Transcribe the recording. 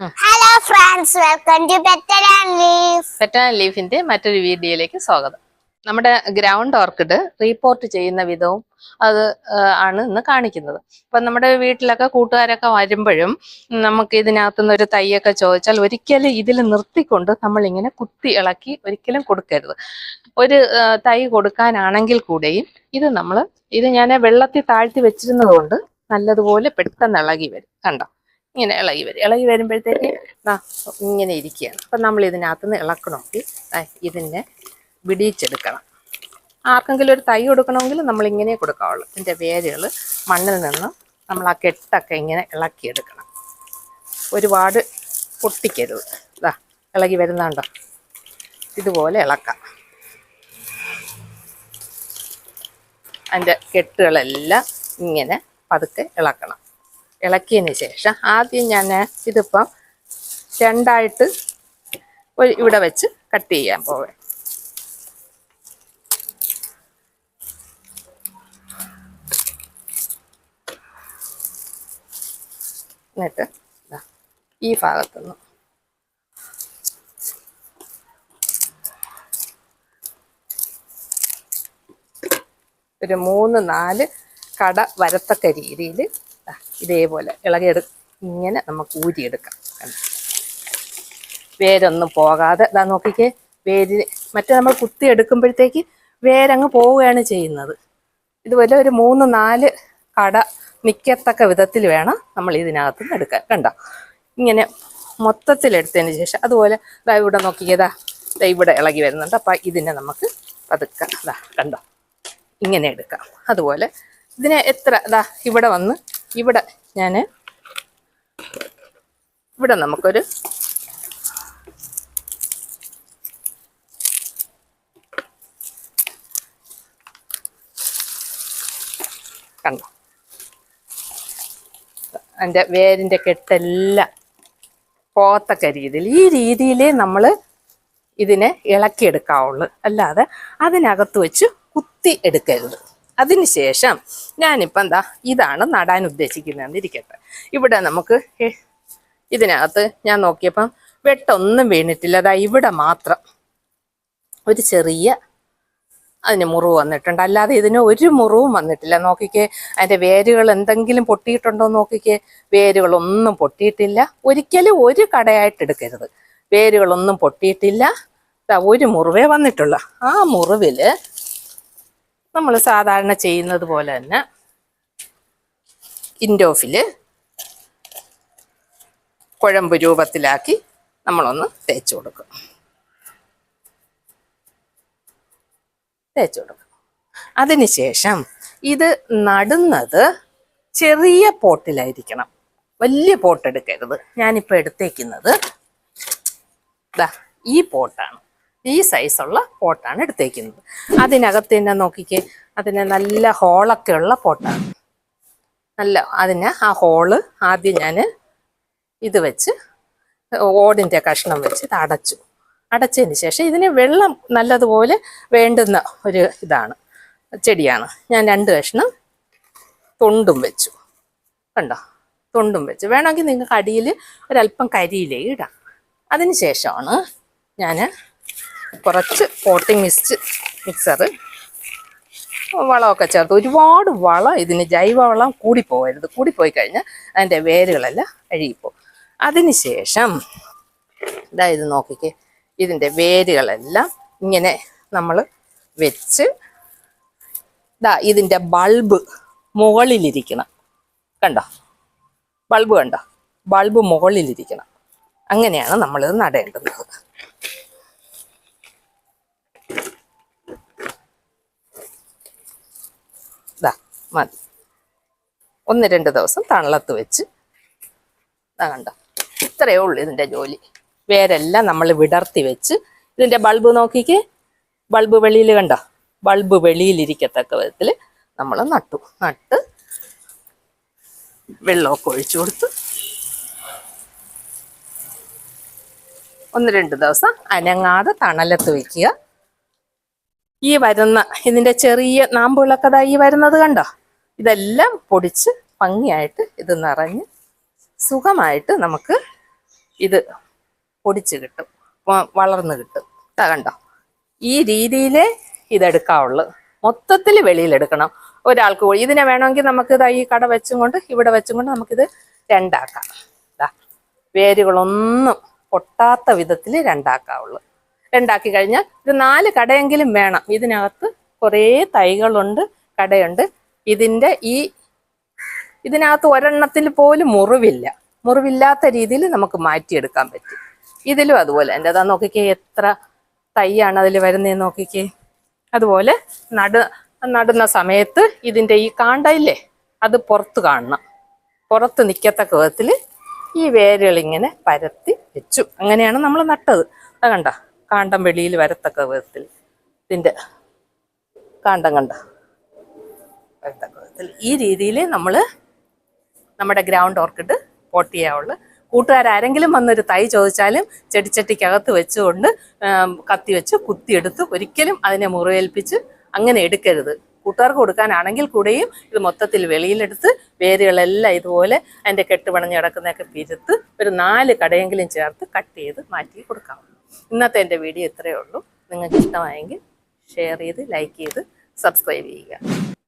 Hello friends welcome to Better and Leaf Better and ലീഫിന്റെ മറ്റൊരു വീഡിയോയിലേക്ക് സ്വാഗതം. നമ്മുടെ ഗ്രൗണ്ട് ഓർക്കിഡ് റീപോർട്ട് ചെയ്യുന്ന വിധവും അത് ആണ് ഇന്ന് കാണിക്കുന്നത്. അപ്പം നമ്മുടെ വീട്ടിലൊക്കെ കൂട്ടുകാരൊക്കെ വരുമ്പോഴും നമുക്ക് ഇതിനകത്തുനിന്ന് ഒരു തൈയൊക്കെ ചോദിച്ചാൽ ഒരിക്കലും ഇതിൽ നിർത്തിക്കൊണ്ട് നമ്മൾ ഇങ്ങനെ കുത്തി ഇളക്കി ഒരിക്കലും കൊടുക്കരുത്. ഒരു തൈ കൊടുക്കാനാണെങ്കിൽ കൂടെയും ഇത് നമ്മൾ ഇത് ഞാൻ വെള്ളത്തിൽ താഴ്ത്തി വെച്ചിരുന്നത് കൊണ്ട് നല്ലതുപോലെ പെട്ടെന്ന് ഇളകി വരും. കണ്ടോ? ഇങ്ങനെ ഇളകി വരും. ഇളകി വരുമ്പോഴത്തേക്ക് ഇങ്ങനെ ഇരിക്കുകയാണ്. അപ്പം നമ്മൾ ഇതിനകത്ത് നിന്ന് ഇളക്കണമെങ്കിൽ ഇതിനെ വിടിയിച്ചെടുക്കണം. ആർക്കെങ്കിലും ഒരു തൈ കൊടുക്കണമെങ്കിൽ നമ്മൾ ഇങ്ങനെ കൊടുക്കാവുള്ളൂ. ഇതിന്റെ വേരുകൾ മണ്ണിൽ നിന്ന് നമ്മൾ ആ കെട്ടൊക്കെ ഇങ്ങനെ ഇളക്കിയെടുക്കണം. ഒരുപാട് പൊട്ടിക്കരുത്. ഇതാ ഇളകി വരുന്നുണ്ടോ? ഇതുപോലെ ഇളക്കാം. അതിന്റെ കെട്ടുകളെല്ലാം ഇങ്ങനെ പതുക്കെ ഇളക്കണം. ഇളക്കിയതിന് ശേഷം ആദ്യം ഞാൻ ഇതിപ്പം രണ്ടായിട്ട് ഇവിടെ വെച്ച് കട്ട് ചെയ്യാൻ പോവേ. എന്നിട്ട് ഈ ഭാഗത്തുനിന്ന് ഒരു മൂന്ന് നാല് കട വരത്തക്ക രീതിയിൽ ഇതേപോലെ ഇളകിയെടു ഇങ്ങനെ നമുക്ക് ഊരിയെടുക്കാം? വേരൊന്നും പോകാതെ ഇതാ നോക്കിക്കേ വേര് മറ്റേ നമ്മൾ കുത്തി എടുക്കുമ്പോഴത്തേക്ക് വേരങ്ങ് പോവുകയാണ് ചെയ്യുന്നത്. ഇതുപോലെ ഒരു മൂന്ന് നാല് കട നിൽക്കത്തക്ക വിധത്തിൽ വേണം നമ്മൾ ഇതിനകത്ത് നിന്ന് എടുക്കാൻ. കണ്ട? ഇങ്ങനെ മൊത്തത്തിൽ എടുത്തതിന് ശേഷം അതുപോലെ ദാ ഇവിടെ നോക്കിയതാ ദാ ഇവിടെ ഇളകി വരുന്നുണ്ട്. അപ്പം ഇതിനെ നമുക്ക് പതുക്കാം ഇതാ കണ്ടോ? ഇങ്ങനെ എടുക്കാം. അതുപോലെ ഇതിനെ എത്ര ഇതാ ഇവിടെ വന്ന് ഇവിടെ ഞാൻ ഇവിടെ നമുക്കൊരു കണ്ടോ? അതിന്റെ വേരിന്റെ കെട്ടെല്ലാം പോത്തക്ക രീതിയിൽ ഈ രീതിയിലേ നമ്മൾ ഇതിനെ ഇളക്കിയെടുക്കാവുള്ളൂ. അല്ലാതെ അതിനകത്ത് വെച്ച് കുത്തി എടുക്കരുത്. അതിനുശേഷം ഞാനിപ്പം എന്താ ഇതാണ് നടാൻ ഉദ്ദേശിക്കുന്നതെന്ന് ഇരിക്കട്ടെ. ഇവിടെ നമുക്ക് ഇതിനകത്ത് ഞാൻ നോക്കിയപ്പം വെട്ടൊന്നും വീണിട്ടില്ല. അതാ ഇവിടെ മാത്രം ഒരു ചെറിയ അതിന് മുറിവ് വന്നിട്ടുണ്ട്. അല്ലാതെ ഇതിന് ഒരു മുറിവും വന്നിട്ടില്ല. നോക്കിക്കേ അതിന്റെ വേരുകൾ എന്തെങ്കിലും പൊട്ടിയിട്ടുണ്ടോ നോക്കിക്കേ. വേരുകളൊന്നും പൊട്ടിയിട്ടില്ല. ഒരിക്കലും ഒരു കടയായിട്ട് എടുക്കരുത്. വേരുകളൊന്നും പൊട്ടിയിട്ടില്ല. ഒരു മുറിവേ വന്നിട്ടുള്ളൂ. ആ മുറിവിൽ നമ്മൾ സാധാരണ ചെയ്യുന്നത് പോലെ തന്നെ ഇൻഡോഫിൽ കുഴമ്പ് രൂപത്തിലാക്കി നമ്മളൊന്ന് തേച്ച് കൊടുക്കും. തേച്ച് കൊടുക്കും. അതിനുശേഷം ഇത് നടുന്നത് ചെറിയ പോട്ടിലായിരിക്കണം. വലിയ പോട്ട് എടുക്കരുത് ഞാനിപ്പോൾ എടുത്തേക്കുന്നത് ഈ പോട്ടാണ്. ഈ സൈസുള്ള പോട്ടാണ് എടുത്തേക്കുന്നത്. അതിനകത്ത് തന്നെ നോക്കിക്കേ അതിന് നല്ല ഹോളൊക്കെ ഉള്ള പോട്ടാണ് നല്ല അതിന് ആ ഹോൾ ആദ്യം ഞാൻ ഇത് വെച്ച് ഓടിന്റെ കഷ്ണം വെച്ച് ഇത് അടച്ചു. അടച്ചതിന് ശേഷം ഇതിന് വെള്ളം നല്ലതുപോലെ വേണ്ടുന്ന ഒരു ഇതാണ് ചെടിയാണ്. ഞാൻ രണ്ട് കഷ്ണം തൊണ്ടും വെച്ചു. കണ്ടോ? തൊണ്ടും വെച്ച്. വേണമെങ്കിൽ നിങ്ങൾക്ക് അടിയിൽ ഒരല്പം കരിയിലേ ഇടാം. അതിന് ശേഷമാണ് ഞാൻ കുറച്ച് പോട്ടിംഗ് മിസ്റ്റ് മിക്സർ വളമൊക്കെ ചേർത്ത്. ഒരുപാട് വളം ഇതിന് ജൈവവളം കൂടിപ്പോകരുത്. കൂടിപ്പോയി കഴിഞ്ഞാൽ അതിന്റെ വേരുകളെല്ലാം അഴുകിപ്പോവും. അതിന് ശേഷം ഇതാ ഇത് നോക്കിക്കേ. ഇതിന്റെ വേരുകളെല്ലാം ഇങ്ങനെ നമ്മൾ വെച്ച് ഇതാ ഇതിന്റെ ബൾബ് മുകളിലിരിക്കണം. കണ്ടോ? ബൾബ് കണ്ടോ? ബൾബ് മുകളിലിരിക്കണം. അങ്ങനെയാണ് നമ്മളിത് നടേണ്ടുന്നത് ഇതാ മതി. ഒന്ന് രണ്ട് ദിവസം തണലത്ത് വെച്ച് കണ്ടോ? ഇത്രയേ ഉള്ളൂ ഇതിന്റെ ജോലി. വേരെല്ലാം നമ്മൾ വിടർത്തി വെച്ച് ഇതിന്റെ ബൾബ് നോക്കിക്കേ. ബൾബ് വെളിയിൽ കണ്ടോ? ബൾബ് വെളിയിലിരിക്കത്തക്ക വിധത്തിൽ നമ്മൾ നട്ടു. നട്ട് വെള്ളമൊക്കെ ഒഴിച്ചു കൊടുത്ത് ഒന്ന് രണ്ട് ദിവസം അനങ്ങാതെ തണലത്ത് വെക്കുക. ഈ വരുന്ന ഇതിന്റെ ചെറിയ നാമ്പുകളൊക്കെ ഈ വരുന്നത് കണ്ടോ? ഇതെല്ലാം പൊടിച്ച് ഭംഗിയായിട്ട് ഇത് നിറഞ്ഞ് സുഖമായിട്ട് നമുക്ക് ഇത് പൊടിച്ച് കിട്ടും. വളർന്ന് കിട്ടും. കണ്ടോ? ഈ രീതിയിലേ ഇതെടുക്കാവുള്ളൂ. മൊത്തത്തിൽ വെളിയിലെടുക്കണം. ഒരാൾക്ക് ഇതിനെ വേണമെങ്കിൽ നമുക്ക് ഇതാ ഈ കട വെച്ചും കൊണ്ട് ഇവിടെ വെച്ചും കൊണ്ട് നമുക്കിത് രണ്ടാക്കാം. ഇതാ വേരുകളൊന്നും പൊട്ടാത്ത വിധത്തിൽ രണ്ടാക്കാവുള്ളൂ. രണ്ടാക്കി കഴിഞ്ഞാൽ ഇത് നാല് കടയെങ്കിലും വേണം. ഇതിനകത്ത് കുറേ തൈകളുണ്ട് കടയുണ്ട്. ഇതിന്റെ ഈ ഇതിനകത്ത് ഒരെണ്ണത്തിൽ പോലും മുറിവില്ല. മുറിവില്ലാത്ത രീതിയിൽ നമുക്ക് മാറ്റിയെടുക്കാൻ പറ്റും. ഇതിലും അതുപോലെ. എന്റെ അതാ നോക്കിക്കേ എത്ര തൈയാണ് അതിൽ വരുന്നതെന്ന് നോക്കിക്കേ. അതുപോലെ നട നടുന്ന സമയത്ത് ഇതിന്റെ ഈ കാണ്ടയില്ലേ അത് പുറത്ത് കാണണം. പുറത്ത് നിൽക്കത്തക്ക വിധത്തിൽ ഈ വേരുകളിങ്ങനെ പരത്തി വെച്ചു. അങ്ങനെയാണ് നമ്മൾ നട്ടത്. അത് കണ്ട? കാണ്ടം വെളിയിൽ വരത്തക്ക വിധത്തിൽ. ഇതിന്റെ കാണ്ടം കണ്ട? വരത്തക്ക ഈ രീതിയിൽ നമ്മൾ നമ്മുടെ ഗ്രൗണ്ട് ഓർക്കിഡ് പോട്ട് ചെയ്യാവുള്ളൂ. കൂട്ടുകാരാരെങ്കിലും വന്നൊരു തൈ ചോദിച്ചാലും ചെടിച്ചട്ടിക്കകത്ത് വെച്ചുകൊണ്ട് കത്തി വെച്ച് കുത്തിയെടുത്ത് ഒരിക്കലും അതിനെ മുറിവേൽപ്പിച്ച് അങ്ങനെ എടുക്കരുത്. കൂട്ടുകാർക്ക് കൊടുക്കാനാണെങ്കിൽ കൂടെയും ഇത് മൊത്തത്തിൽ വെളിയിലെടുത്ത് വേരുകളെല്ലാം ഇതുപോലെ അതിന്റെ കെട്ടുപണഞ്ഞ് കിടക്കുന്നതൊക്കെ പിരുത്ത് ഒരു നാല് കടയെങ്കിലും ചേർത്ത് കട്ട് ചെയ്ത് മാറ്റി കൊടുക്കാവുള്ളൂ ഇന്നത്തെ എന്റെ വീഡിയോ ഇത്രയേ ഉള്ളൂ. നിങ്ങൾക്ക് ഇഷ്ടമായെങ്കിൽ ഷെയർ ചെയ്ത് ലൈക്ക് ചെയ്ത് സബ്സ്ക്രൈബ് ചെയ്യുക.